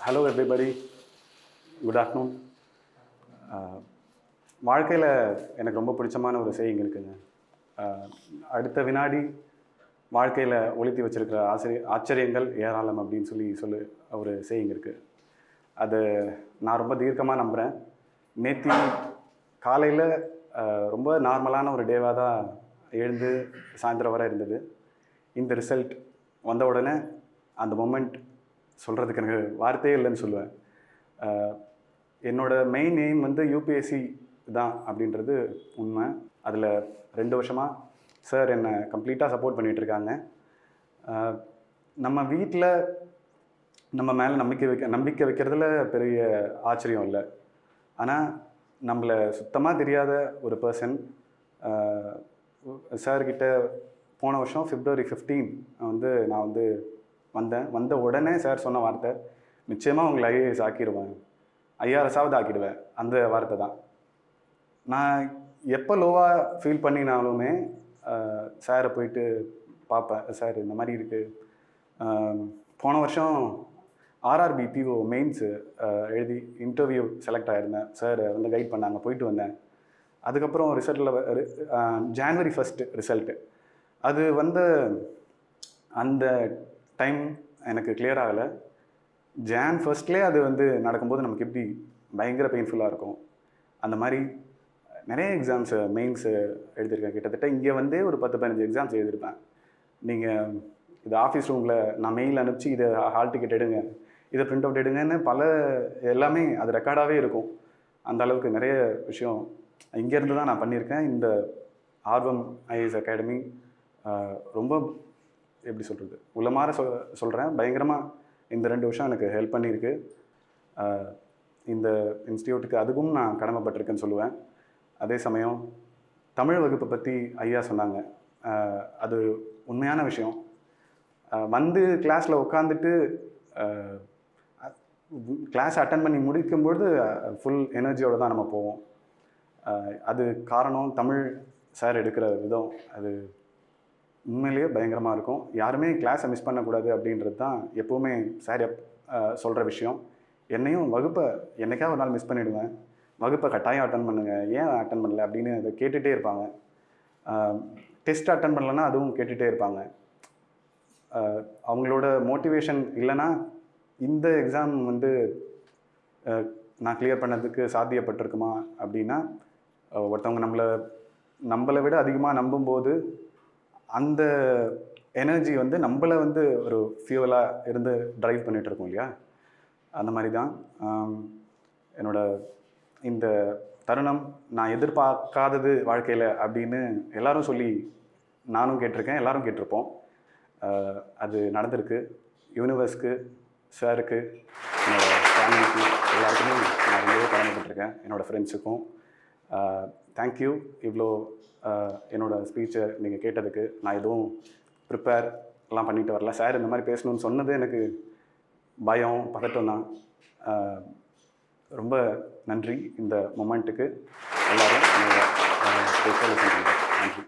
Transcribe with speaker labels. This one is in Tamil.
Speaker 1: ஹலோ எவ்ரிபடி குட் ஆஃப்டர்நூன் வாழ்க்கையில் எனக்கு ரொம்ப பிடிச்சமான ஒரு செய்யுங்க இருக்குங்க. Uh, அடுத்த வினாடி வாழ்க்கையில் ஒழித்து வச்சிருக்கிற ஆசிரிய ஆச்சரியங்கள் ஏராளம் அப்படின்னு சொல்லி சொல்லு ஒரு செய்யுங்க இருக்குது அது நான் ரொம்ப தீர்க்கமாக நம்புகிறேன் நேத்தி காலையில் uh, ரொம்ப நார்மலான ஒரு டேவாக தான் எழுந்து சாயந்தரம் வரை இருந்தது. இந்த ரிசல்ட் வந்த உடனே அந்த மொமெண்ட் சொல்கிறதுக்கு எனக்கு வார்த்தையே இல்லைன்னு சொல்லுவேன். என்னோடய மெயின் எய்ம் வந்து யூபிஎஸ்சி தான் அப்படின்றது உண்மை. அதில் ரெண்டு வருஷமாக சார் என்னை கம்ப்ளீட்டாக சப்போர்ட் பண்ணிகிட்டு இருக்காங்க. நம்ம வீட்டில் நம்ம மேலே நம்பிக்கை வைக்க நம்பிக்கை வைக்கிறதுல பெரிய ஆச்சரியம் இல்லை. ஆனால் நம்மளை சுத்தமாக தெரியாத ஒரு பர்சன் சார்கிட்ட போன வருஷம் ஃபிப்ரவரி ஃபிஃப்டீன் வந்து நான் வந்து வந்தேன் வந்த உடனே சார் சொன்ன வார்த்தை நிச்சயமாக உங்களை ஐஏஎஸ் ஆக்கிடுவேன். ஐஆர்எஸாவது ஆக்கிடுவேன். அந்த வார்த்தை தான். நான் எப்போ லோவாக ஃபீல் பண்ணினாலுமே சாரை போயிட்டு பார்ப்பேன். சார் இந்த மாதிரி இருக்குது போன வருஷம் ஆர்ஆர்பி பிஓ மெயின்ஸு எழுதி இன்டர்வியூ செலக்ட் ஆகிருந்தேன் சார் வந்து கைட் பண்ணாங்க. போயிட்டு வந்தேன். அதுக்கப்புறம் ரிசல்ட்டில் ஜான்வரி ஃபஸ்ட்டு ரிசல்ட்டு அது வந்து அந்த டைம் எனக்கு கிளியர் ஆகலை. ஜான் ஃபர்ஸ்ட்லேயே அது வந்து நடக்கும்போது நமக்கு எப்படி பயங்கர பெயின்ஃபுல்லாக இருக்கும். அந்த மாதிரி நிறைய எக்ஸாம்ஸு மெயின்ஸு எழுதியிருக்கேன். கிட்டத்தட்ட இங்கே வந்து ஒரு பத்து பதினஞ்சு எக்ஸாம்ஸ் எழுதியிருப்பேன். நீங்கள் இது ஆஃபீஸ் ரூமில் நான் மெயில் அனுப்பிச்சு இதை ஹால் டிக்கெட் எடுங்க இதை பிரிண்ட் அவுட் எடுங்கன்னு பல எல்லாமே அது ரெக்கார்டாகவே இருக்கும். அந்த அளவுக்கு நிறைய விஷயம் இங்கேருந்து தான் நான் பண்ணியிருக்கேன். இந்த ஆர்வம் ஐஏஎஸ் அகாடமி ரொம்ப எப்படி சொல்கிறது உள்ளமாற சொல் சொல்கிறேன் பயங்கரமாக இந்த ரெண்டு வருஷம் எனக்கு ஹெல்ப் பண்ணியிருக்கு. இந்த இன்ஸ்டியூட்டுக்கு அதுக்கும் நான் கடமைப்பட்டிருக்கேன்னு சொல்லுவேன். அதே சமயம் தமிழ் வகுப்பை பற்றி ஐயா சொன்னாங்க. அது உண்மையான விஷயம். வந்து கிளாஸில் உட்காந்துட்டு கிளாஸ் அட்டன் பண்ணி முடிக்கும்பொழுது ஃபுல் எனர்ஜியோடு தான் நம்ம போவோம். அது காரணம் தமிழ் சார் எடுக்கிற விதம். அது உண்மையிலேயே பயங்கரமாக இருக்கும். யாருமே கிளாஸை மிஸ் பண்ணக்கூடாது அப்படின்றது தான் எப்போவுமே சார் எப் சொல்கிற விஷயம். என்னையும் வகுப்பை என்னைக்காவது ஒரு நாள் மிஸ் பண்ணிவிடுவேன் வகுப்பை கட்டாயம் அட்டன் பண்ணுங்கள் ஏன் அட்டன் பண்ணல அப்படின்னு அதை கேட்டுகிட்டே இருப்பாங்க. டெஸ்ட் அட்டன் பண்ணலன்னா அதுவும் கேட்டுகிட்டே இருப்பாங்க. அவங்களோட மோட்டிவேஷன் இல்லைன்னா இந்த எக்ஸாம் வந்து நான் கிளியர் பண்ணதுக்கு சாத்தியப்பட்டிருக்குமா அப்படின்னா ஒருத்தவங்க நம்மளை நம்மளை விட அதிகமாக நம்பும்போது அந்த எனர்ஜி வந்து நம்மளை வந்து ஒரு ஃபியூவலாக இருந்து ட்ரைவ் பண்ணிகிட்டு இருக்கோம் இல்லையா? அந்த மாதிரி தான் என்னோட இந்த தருணம் நான் எதிர்பார்க்காதது வாழ்க்கையில் அப்படின்னு எல்லாரும் சொல்லி நானும் கேட்டிருக்கேன் எல்லாரும் கேட்டிருப்போம். அது நடந்திருக்கு. யூனிவர்ஸ்க்கு சாருக்கு என்னோட ஃபேமிலிக்கு எல்லாருக்குமே நான் ரொம்பவே கடமைப்பட்டிருக்கேன் என்னோடய ஃப்ரெண்ட்ஸுக்கும் தேங்க்யூ இவ்வளோ என்னோடய ஸ்பீச்சை நீங்கள் கேட்டதுக்கு நான் எதுவும் ப்ரிப்பேர் எல்லாம் பண்ணிட்டு வரல. சார் இந்த மாதிரி பேசணும்னு சொன்னது எனக்கு பயம் பதட்டம் தான். ரொம்ப நன்றி இந்த மொமெண்ட்டுக்கு எல்லோரும் நன்றி.